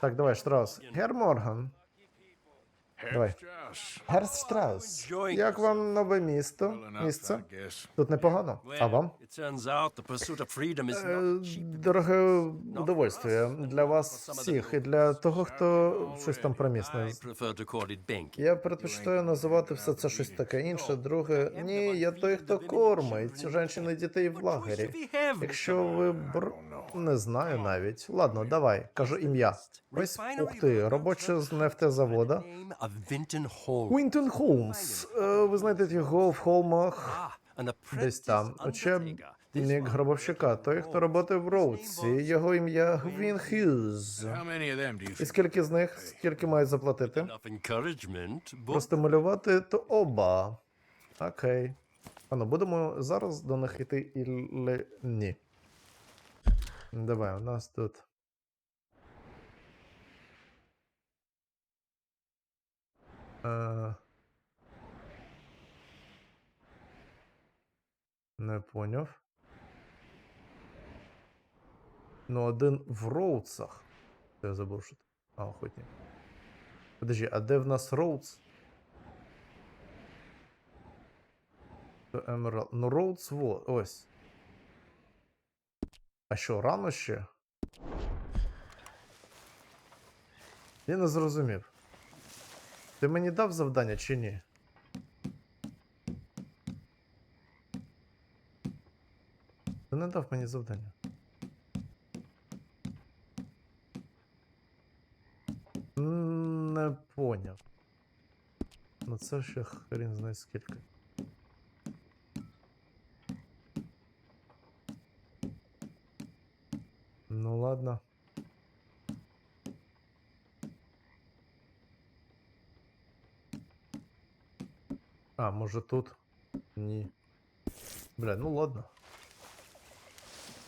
Так, давай, Штраус. Гер Морган. Давай. Strauss. Штраус. Як вам нове місто? Місце? Тут непогано. А вам? Е. Дороге удовольствие для вас всіх і для того, хто щось там промісне. Я предпочитаю називати все це щось таке інше. Друге, ні, я той, хто кормить женщин і дітей в лагері. Якщо ви бр... не знаю навіть. Ладно, давай, кажу ім'я. Ось ух ти, робоча з нефтезавода. Уінтон Холмс. Е, Ви знайдете його в холмах. Ah, Десь там. Учебник гробовщика, той, хто роботи в Роудсі. Його ім'я Гвін Хьюз. І скільки з них, скільки мають заплатити? Простимулювати то оба. Окей. Ану, будемо зараз до них йти і ні. Давай, у нас тут. Е... Не поняв. Ну, один в роудсах. Я забув, що. це. А, охотник. Подожди, а де в нас роудс? Емералд. Ну, роудс во. Ось. А що, рано ще? Я не зрозумів. Ти мені дав завдання чи ні? Ти не дав мені завдання. Не поняв. Ну це ще хрін знає скільки. Ну ладно. А, може тут? Ні. Бля, ну ладно.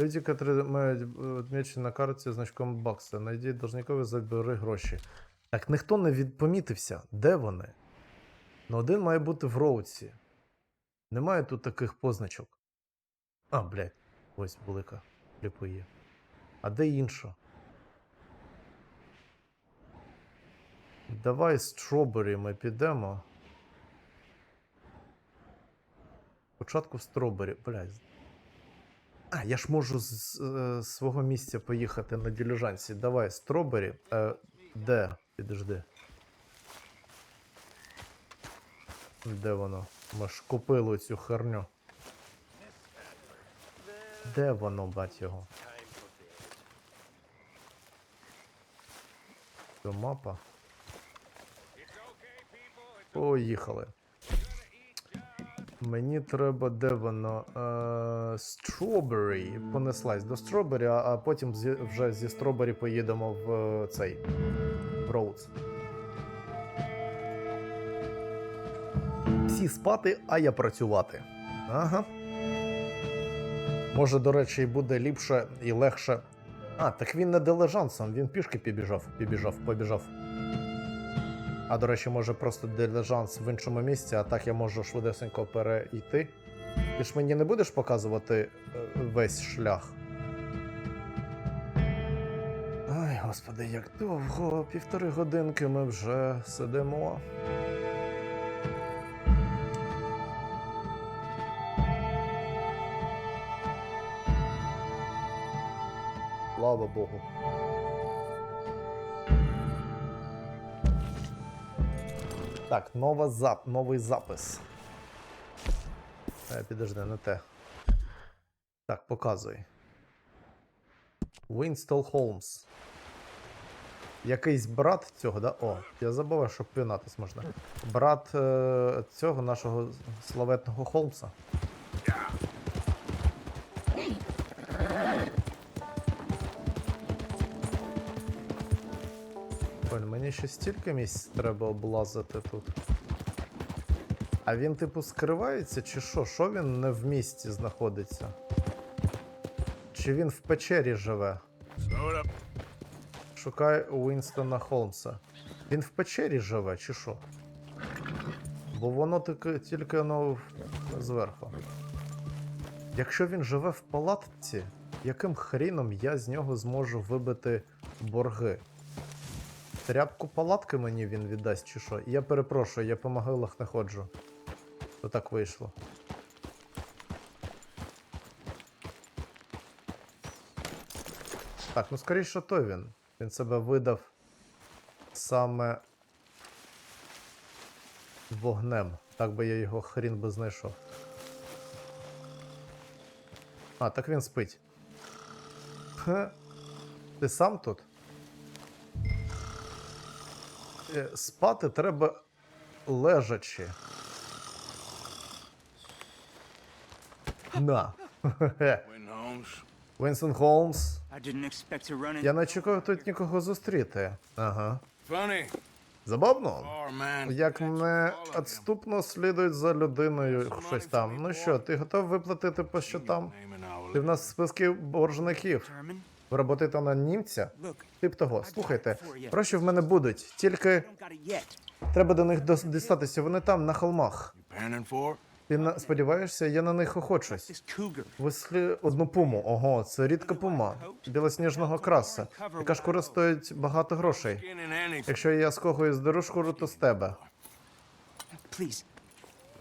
Люди, которые мають е, відмічені на карті значком бакса, найдіть должникові, забери гроші. Так ніхто не відпомітився. Де вони? Ну один має бути в роуці. Немає тут таких позначок. А, блядь, ось велика є. А де інша? Давай стробері ми підемо. Спочатку в стробері, блядь. А, я ж можу з, е, свого місця поїхати на діліжансі. Давай, стробері. Е, де? Підожди. Де воно? Ми ж купили цю херню. Де воно, бать його? Це мапа. Поїхали. Мені треба, де воно? Е, Strawberry. Понеслась до Strawberry, а, потім зі, вже зі Strawberry поїдемо в е, цей. Роудс. Всі спати, а я працювати. Ага. Може, до речі, буде ліпше і легше. А, так він не дилижансом, він пішки побіжав, побіжав, побіжав. А до речі, може просто дилижанс в іншому місці, а так я можу швидесенько перейти. Ти ж мені не будеш показувати е, весь шлях. Ай, господи, як довго, півтори годинки ми вже сидимо. Слава Богу. Так, нова зап... новий запис. Е, підожди, не те. Так, показуй. Вінстол Холмс. Якийсь брат цього, да? О, я забував, що пінатись можна. Брат е, цього нашого славетного Холмса. Мені ще стільки місць треба облазити тут. А він, типу, скривається, чи що? Що він не в місті знаходиться? Чи він в печері живе? Шукай Уінстона Холмса. Він в печері живе, чи що? Бо воно тільки, тільки воно зверху. Якщо він живе в палатці, яким хріном я з нього зможу вибити борги? Тряпку палатки мені він віддасть чи що? Я перепрошую, я по могилах не ходжу. То так вийшло. Так, ну скоріше то він. Він себе видав саме вогнем. Так би я його хрін би знайшов. А, так він спить. Хе. Ти сам тут? Спати треба лежачи. На. Вінсен Холмс. Я не очікував тут нікого зустріти. Ага. Забавно. Як catches не all of him. відступно слідують за людиною щось там. Ну що, ти готов виплатити по щотам? Name Ти в нас в списку боржників. German. Ви на німця? Тип того. Слухайте, гроші в мене будуть, тільки треба до них дістатися. Вони там, на холмах. Ти на... сподіваєшся, я на них охочусь. Вислі одну пуму. Ого, це рідка пума. Білосніжного краса. Яка шкура стоїть багато грошей. Якщо я скохую здору шкуру, то з тебе.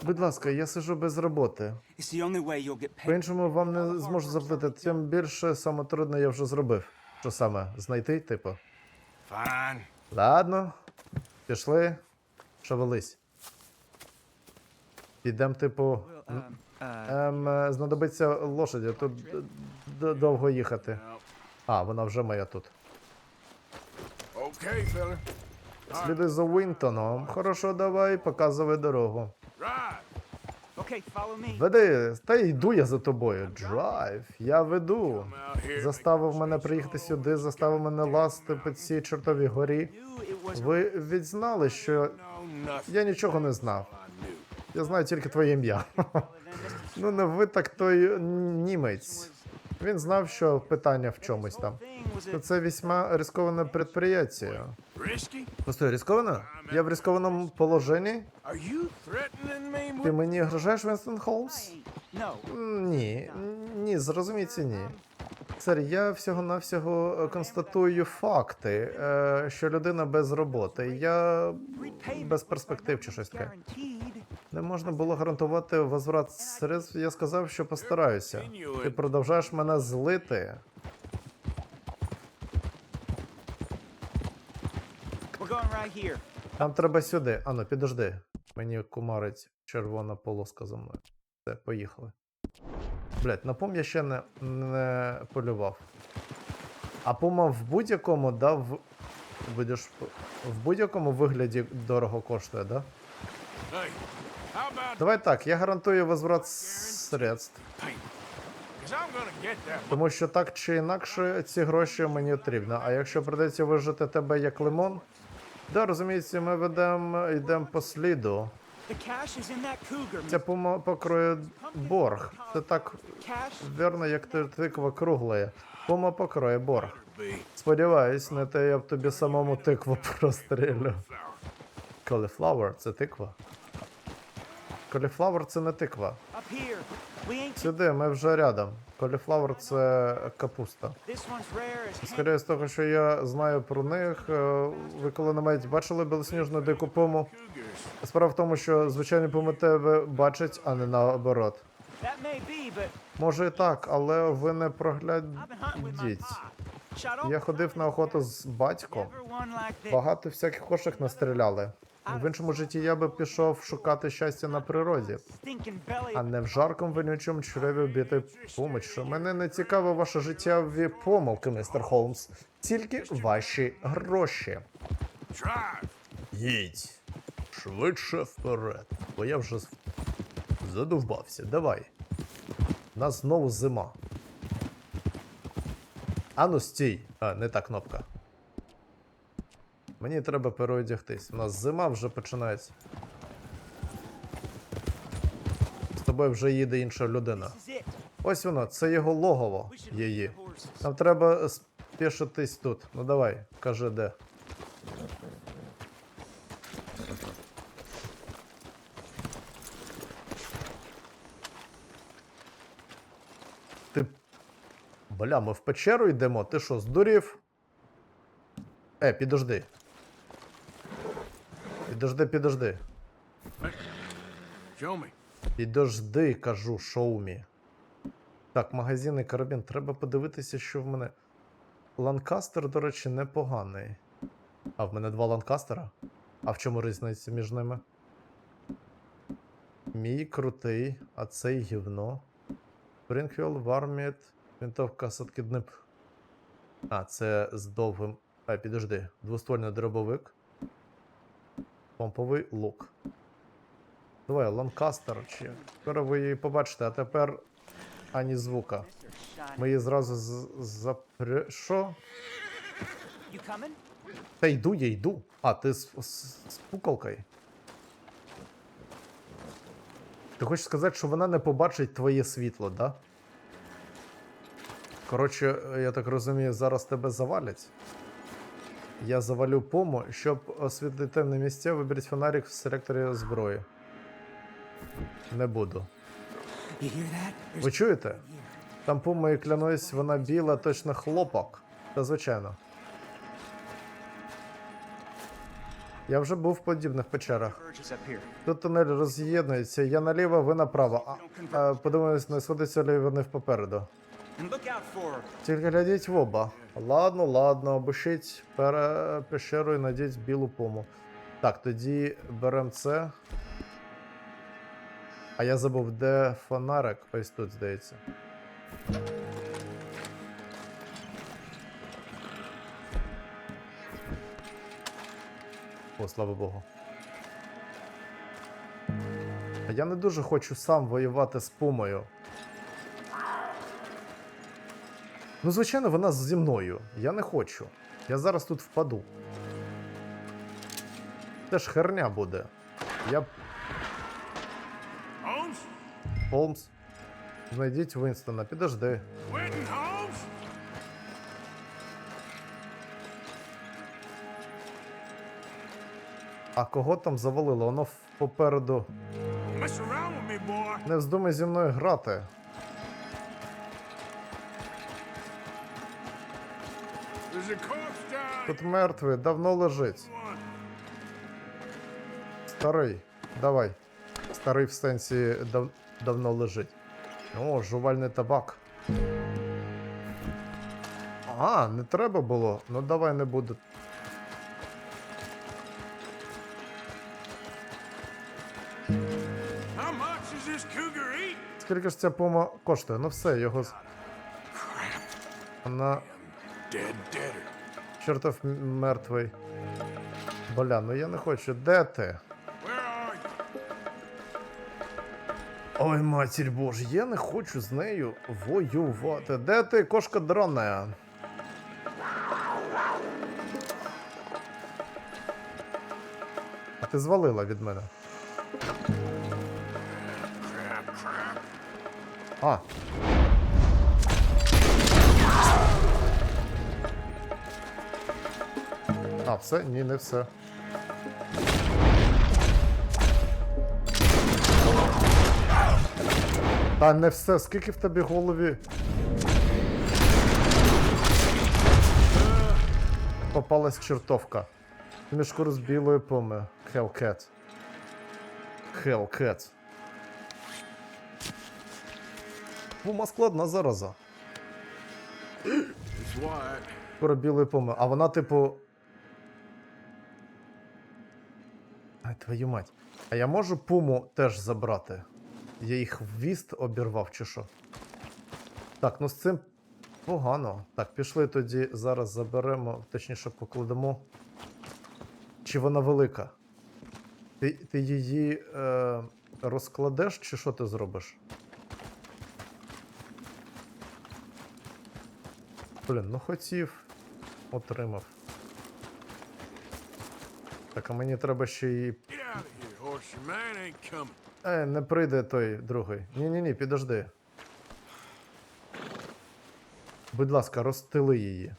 Будь ласка, я сижу без роботи. Paid. По-іншому вам не зможу заплатити, тим більше саме трудне я вже зробив. Що саме? Знайти, типу? Fine. Ладно, пішли, шевелись. Підем, типу. Um, uh, Ем, е, знадобиться лошаді, тут довго їхати. А, вона вже моя тут. Слідуй за Вінтоном. Хорошо, давай, показуй дорогу. Веди, та йду я за тобою. Драйв, я веду. Заставив мене приїхати сюди, заставив мене ласти по цій чортовій горі. Ви відзнали, що я нічого не знав. Я знаю тільки твоє ім'я. Ну, не ви так той німець. Він знав, що питання в чомусь там. То це весьма ризиковане підприємство. Risky? Постой, ризиковано? Я в ризикованому положенні? Ти мені грожаєш, Вінстон Холмс? Ні, ні, зрозумійте, ні. Сер, я всього-навсього е, констатую факти, е, що людина без роботи. Я без перспектив чи щось таке. Не можна було гарантувати возврат средств. Я сказав, що постараюся. Ти продовжаєш мене злити. Нам треба сюди. Ану, підожди. Мені кумарить червона полоска за мною. Все, поїхали. Блять, на пум я ще не, не полював. А пума в будь-якому дав. Будеш в будь-якому вигляді дорого коштує, да? Hey, Давай так, я гарантую возврат средств. Тому що так чи інакше ці гроші мені потрібні. А якщо придеться вижити тебе як лимон, да, розумієте, ми ведемо, йдемо по сліду. Пума покроє борг. Це так вірно, як ти тиква круглає. Пума покроє борг. Сподіваюсь, не те я б тобі самому тикву прострілю. Cauliflower – це тиква. Cauliflower – це не тиква. Сюди, ми вже рядом. Cauliflower – це капуста. Скоріше з того, що я знаю про них. е, Ви коли-небудь бачили білосніжну дику пуму? Справа в тому, що звичайні пуми тебе бачать, а не наоборот. Може і так, але ви не проглядіть. Я ходив на охоту з батьком. Багато всяких кошик настріляли. В іншому житті я би пішов шукати щастя на природі, а не в жаркому вонючому чреві вбити помочі. Мене не цікаво ваше життєві помилки, містер Холмс. Тільки ваші гроші. Їдь швидше вперед, бо я вже задовбався. Давай. У нас знову зима. Ану, стій. А, не та кнопка. Мені треба переодягтись. У нас зима вже починається. З тобою вже їде інша людина. Ось воно, це його логово. Її. Нам треба спішитись тут. Ну давай, кажи де. Ти. Бля, ми в печеру йдемо. Ти що, здурів? Е, підожди. Підожди, підожди. Підожди, кажу, шоумі. Так, магазин і карабін. Треба подивитися, що в мене. Ланкастер, до речі, непоганий. А в мене два ланкастера? А в чому різниця між ними? Мій крутий, а цей гівно. Брінквіл, Варміт, винтовка з откидним. А, це з довгим. А, підожди. Двоствольний дробовик. Помповий лук. Давай, Ланкастер чи. Скоро ви її побачите, а тепер ані звука. Ми її зразу запре. Що? Та йду, я йду. А, ти з, з, з пукалкою. Ти хочеш сказати, що вона не побачить твоє світло, да? Коротше, я так розумію, зараз тебе завалять. Я завалю пому, щоб освітлити темне місця, виберіть фонарик в селекторі зброї. Не буду. Ви чуєте? Там пума і клянусь, вона біла, точно хлопок. Та звичайно. Я вже був в подібних печерах. Тут тунель роз'єднується, я наліво, ви направо. А, а подивимось, не сходиться ли вони попереду. Тільки глядіть в оба. Ладно, ладно, обушіть пере пещеру і надіть білу пуму. Так, тоді беремо це. А я забув, де фонарик? Ось тут, здається. О, слава Богу. Я не дуже хочу сам воювати з пумою. Ну, звичайно, вона зі мною. Я не хочу. Я зараз тут впаду. Це ж херня буде. Я Holmes? Холмс. Знайдіть Вінстона, підожди. Holmes? А кого там завалило? Воно попереду. Не вздумай зі мною грати. Тут мертвий, давно лежить. Старий. Давай. Старий в сенсі дав... давно лежить. О, жувальний табак. А, не треба було. Ну давай не eat? Скільки ж ця пома коштує? Ну все, його. Вона Dead deader. чортов мертвий. Бля, ну я не хочу. Де ти? Ой, матір боже, я не хочу з нею воювати. Де ти, кошка дрона? А ти звалила від мене. А. А, все? Ні, не все. Та не все, скільки в тебе голові? Попалась чертовка. Мішку з білої поми. Hellcat. Hellcat. Пума складна зараза. Скоро білої поми. А вона, типу. Ай, твою мать. А я можу пуму теж забрати? Я їх ввіст обірвав чи що? Так, ну з цим погано. Так, пішли тоді зараз заберемо, точніше покладемо. Чи вона велика? Ти, ти її е, розкладеш, чи що ти зробиш? Блін, ну хотів, отримав. Так, а мені треба ще coming. Е, не прийде той другий. Ні-ні-ні, підожди. Будь ласка, розстели її.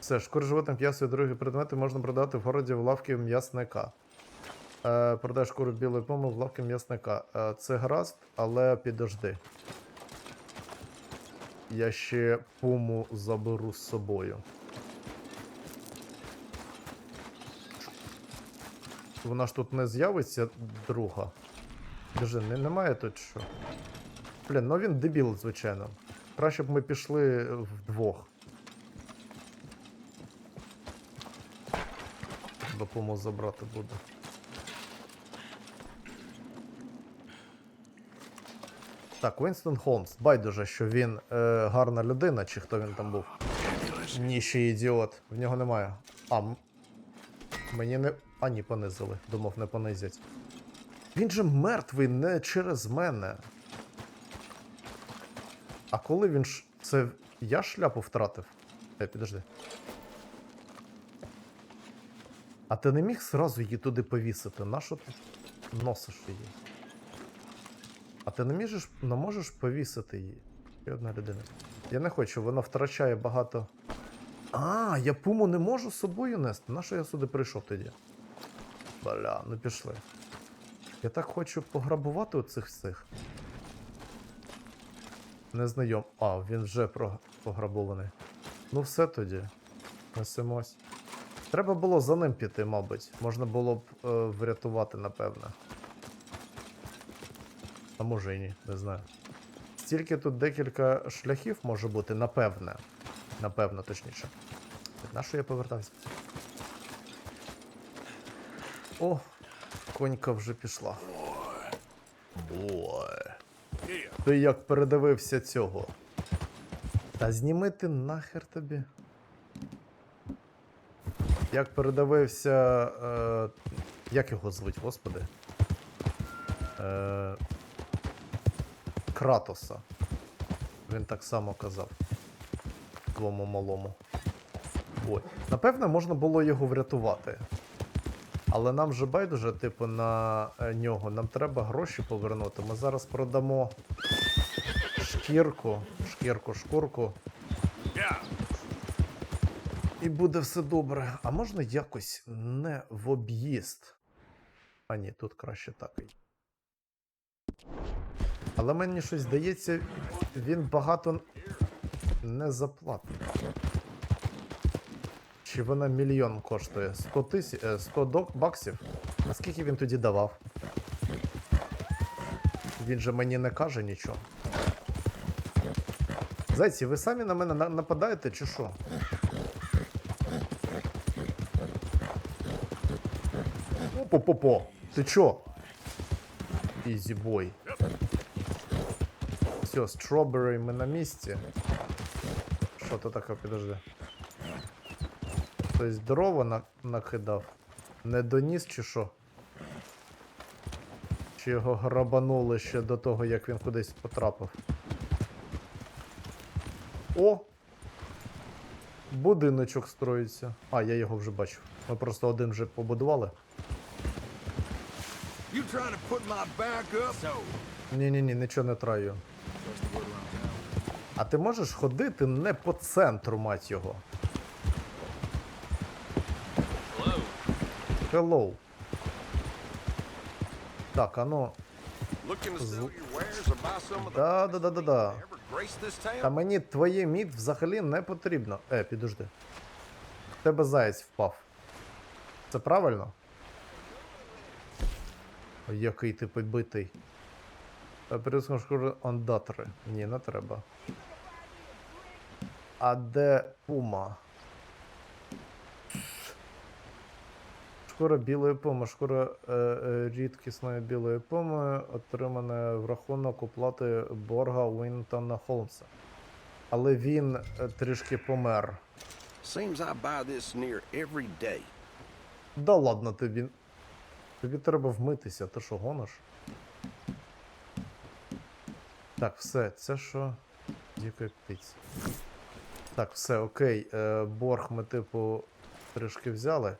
Все, шкур животних м'ясо і другі предмети можна продати в городі в лавки м'ясника. Е, продай шкуру білої поми в лавки м'ясника. Е, це гаразд, але підожди. Я ще пуму заберу з собою. Вона ж тут не з'явиться друга. Держи, не, немає тут що. Блін, ну він дебіл, звичайно. Краще б ми пішли вдвох. Допомогу забрати буде. Так, Вінстон Холмс. Байдуже, що він е, гарна людина, чи хто він там був. Ні, ще ідіот. В нього немає. А, мені не. А, ні, понизили. Думав, не понизять. Він же мертвий не через мене. А коли він ж. Це я шляпу втратив? Е, підожди. А ти не міг зразу її туди повісити? Нащо ти носиш її? А ти не можеш, не можеш повісити її? Ще одна людина. Я не хочу, вона втрачає багато. А, я пуму не можу з собою нести. На що я сюди прийшов тоді? Бля, ну пішли. Я так хочу пограбувати оцих всіх. Незнайом. А, він вже пограбований. Ну все тоді. Несемось. Треба було за ним піти, мабуть. Можна було б е, врятувати, напевне. А може і ні, не знаю. Стільки тут декілька шляхів може бути, напевне. Напевно, точніше. На що я повертався? О, конька вже пішла. Бой. Ти як передивився цього? Та зніми ти нахер тобі. Як передивився. Е, як його звуть, господи? Е, Кратоса. Він так само казав. Твому малому. Ой. Напевне, можна було його врятувати. Але нам же байдуже, типу, на е, нього. Нам треба гроші повернути. Ми зараз продамо шкірку, шкірку, шкурку. І буде все добре. А можна якось не в об'їзд? А ні, тут краще так. Але мені щось здається, він багато не заплатить. Чи вона мільйон коштує? 100 тисяч 100 док- баксів? А скільки він тоді давав? Він же мені не каже нічого. Зайці, ви самі на мене на- нападаєте чи що? Опо-попо. Ти чо? Ізі бой. Все, стробери ми на місці. Що то таке, підожди. Хтось дрова на... накидав. Не доніс чи що? Чи його грабанули ще до того, як він кудись потрапив? О! Будиночок строїться. А, я його вже бачив. Ми просто один вже побудували. You trying to put my back up? So. Ні-ні-ні, нічого не траю. А ти можеш ходити не по центру, мать його. Hello. Так, а ну. Looking to З- sell your wares or buy some of the Да, да, да, да, да. town? Та мені твоє мід взагалі не потрібно. Е, підожди. В тебе заєць впав. Це правильно? Який ти побитий. Переском шкуру ондатори. Ні, не треба. А де пума? Шкура білої пуми. Шкура е, е, рідкісної білої пуми отримана в рахунок оплати борга Уінтона Холмса. Але він е, трішки помер. Seems I buy this near every day. Да ладно тобі. Тобі треба вмитися, ти що гониш? Так, все, це що? Діка птиця. Так, все, окей. Е, борг ми, типу, трішки взяли.